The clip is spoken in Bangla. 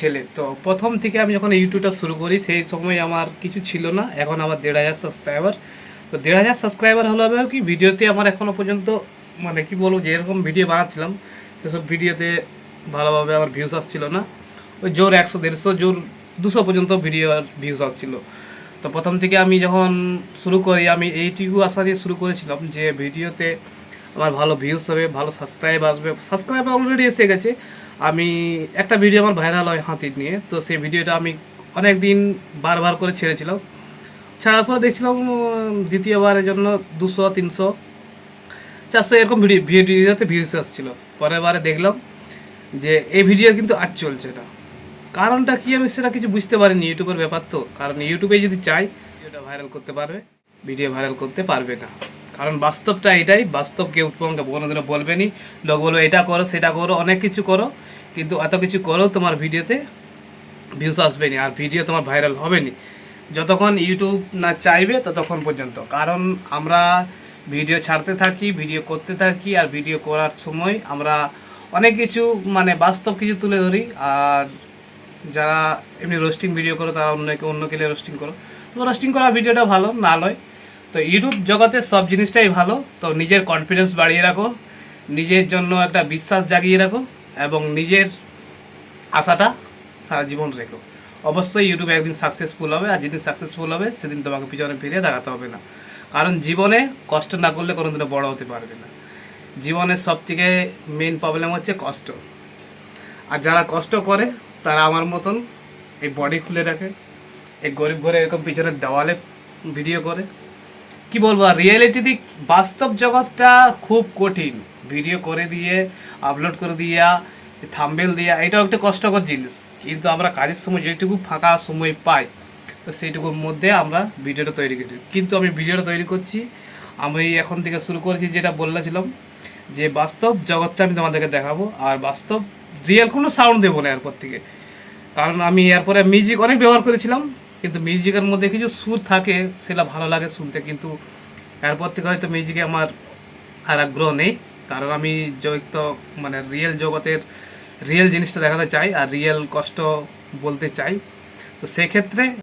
ছেলে। তো প্রথম থেকে আমি যখন ইউটিউবটা শুরু করি, সেই সময় আমার কিছু ছিল না। এখন আমার দেড় হাজার সাবস্ক্রাইবার তো দেড় হাজার সাবস্ক্রাইবার হলো হবে কি ভিডিওতে আমার এখনও পর্যন্ত মানে কি বলব যে এরকম ভিডিও বানাচ্ছিলাম। সেসব ভিডিওতে ভালোভাবে আমার ভিউজ আসছিল না। ওই জোর একশো, দেড়শো, জোর দুশো পর্যন্ত ভিডিও ভিউজ আসছিল। তো প্রথম থেকে আমি যখন শুরু করি, আমি এইটুকু আশা দিয়ে শুরু করেছিলাম যে ভিডিওতে আমার ভালো ভিউজ হবে, ভালো সাবস্ক্রাইব আসবে। সাবস্ক্রাইব অলরেডি এসে গেছে। আমি একটা ভিডিও আমার ভাইরাল হয় হাতির নিয়ে, তো সেই ভিডিওটা আমি অনেক দিন বারবার করে ছেড়েছিলাম। ছাড়ার পর দেখছিলাম দ্বিতীয়বারের জন্য দুশো, তিনশো, চারশো এরকম ভিডিও ভিডিওতে ভিউজ আসছিল। পরের বারে দেখলাম যে এই ভিডিও কিন্তু আজ চলছে না। কারণটা কী আমি সেটা কিছু বুঝতে পারিনি, ইউটিউবের ব্যাপার তো। কারণ ইউটিউবে যদি চাই ভিডিওটা ভাইরাল করতে পারবে ভিডিও ভাইরাল করতে পারবে না। কারণ বাস্তবটা এটাই, বাস্তব কেউ তোমাকে কোনোদিনও বলবে নি লোক বলবে, এটা করো, সেটা করো, অনেক কিছু করো, কিন্তু এত কিছু করো তোমার ভিডিওতে ভিউস আসবে না আর ভিডিও তোমার ভাইরাল হবে না যতক্ষণ ইউটিউব না চাইবে ততক্ষণ পর্যন্ত। কারণ আমরা ভিডিও ছাড়তে থাকি ভিডিও করতে থাকি আর ভিডিও করার সময় আমরা অনেক কিছু মানে বাস্তব কিছু তুলে ধরি। আর যারা এমনি রোস্টিং ভিডিও করো, তারা অন্যকে অন্য কেলে রোস্টিং করো। তো রোস্টিং করা ভিডিওটা ভালো, না নয়। তো ইউটিউব জগতে সব জিনিসটাই ভালো। তো নিজের কনফিডেন্স বাড়িয়ে রাখো, নিজের জন্য একটা বিশ্বাস জাগিয়ে রাখো এবং নিজের আশাটা সারা জীবন রেখো। অবশ্যই ইউটিউবে একদিন সাকসেসফুল হবে আর যেদিন সাকসেসফুল হবে, সেদিন তোমাকে পিছনে ফিরে দাঁড়াতে হবে না। কারণ জীবনে কষ্ট না করলে কোনোদিনও বড় হতে পারবে না। জীবনের সব থেকে মেন প্রবলেম হচ্ছে কষ্ট। আর যারা কষ্ট করে, তারা আমার মতন এই বডি খুলে রাখে, এই গরিব ঘরে এরকম পিছনের দেওয়ালে ভিডিও করে। কি বলব রিয়েলিটি দিক, বাস্তব জগৎটা খুব কঠিন। ভিডিও করে দিয়ে আপলোড করে দিয়া থাম্বেল দিয়া, এটাও একটা কষ্টকর জিনিস। কিন্তু আমরা কাজের সময় যেটুকু ফাঁকা সময় পাই, তো সেইটুকুর মধ্যে আমরা ভিডিওটা তৈরি করি। কিন্তু আমি ভিডিওটা তৈরি করছি, আমি এখন থেকে শুরু করেছি যেটা বললাম যে বাস্তব জগৎটা আমি তোমাদেরকে দেখাবো, আর বাস্তব রিয়েল কোনো সাউন্ড দেবো না এরপর থেকে। কারণ আমি এরপরে মিউজিক অনেক ব্যবহার করেছিলাম কিন্তু মিউজিকের মধ্যে কিছু সুর থাকে সেটা ভালো লাগে শুনতে, কিন্তু এরপর থেকে হয়তো মিউজিকে আমার আর আগ্রহ নেই। কারণ আমি তো মানে রিয়েল জগতের রিয়েল জিনিসটা দেখাতে চাই আর রিয়েল কষ্ট বলতে চাই। তো সেক্ষেত্রে